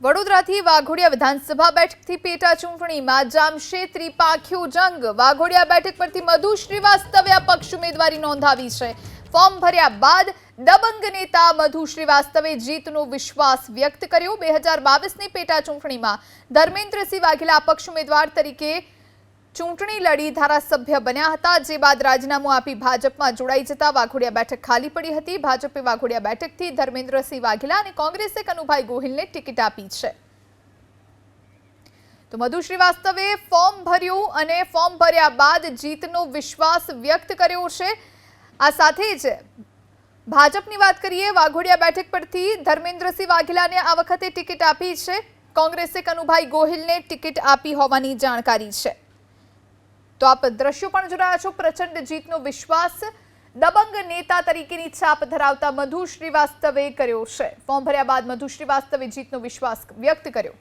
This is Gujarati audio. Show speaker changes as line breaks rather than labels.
વડોદરાથી વાઘોડિયા વિધાનસભા બેઠકથી પેટા ચૂંટણીમાં જામશે ત્રિપાખ્યો જંગ. વાઘોડિયા બેઠક પરથી મધુ શ્રીવાસ્તવે પક્ષ ઉમેદવારી નોંધાવી છે. ફોર્મ ભર્યા બાદ દબંગ નેતા મધુ શ્રીવાસ્તવે જીતનો વિશ્વાસ વ્યક્ત કર્યો. બે હજાર બાવીસની પેટા ચૂંટણીમાં ધર્મેન્દ્રસિંહ વાઘેલા અપક્ષ ઉમેદવાર તરીકે ચૂંટણી લડી ધારાસભ્ય બન્યા હતા, જે બાદ રાજીનામું આપી ભાજપમાં જોડાઈ જતા વાઘોડિયા બેઠક ખાલી પડી હતી. ભાજપે વાઘોડિયા બેઠકથી ધર્મેન્દ્રસિંહ વાઘેલા અને કોંગ્રેસે કનુભાઈ ગોહિલને ટિકિટ આપી છે. તો મધુ શ્રીવાસ્તવે ફોર્મ ભર્યું અને ફોર્મ ભર્યા બાદ જીતનો વિશ્વાસ વ્યક્ત કર્યો છે. આ સાથે જ ભાજપની વાત કરીએ, વાઘોડિયા બેઠક પરથી ધર્મેન્દ્રસિંહ વાઘેલાને આ વખતે ટિકિટ આપી છે. કોંગ્રેસે કનુભાઈ ગોહિલને ટિકિટ આપી હોવાની જાણકારી છે. તો આપ દ્રશ્યો પણ રહ્યા છો. પ્રચંડ જીતનો વિશ્વાસ દબંગ નેતા તરીકેની છાપ ધરાવતા મધુ શ્રીવાસ્તવે કર્યો છે. ફોર્મ ભર્યા બાદ મધુ શ્રીવાસ્તવે જીતનો વિશ્વાસ વ્યક્ત કર્યો.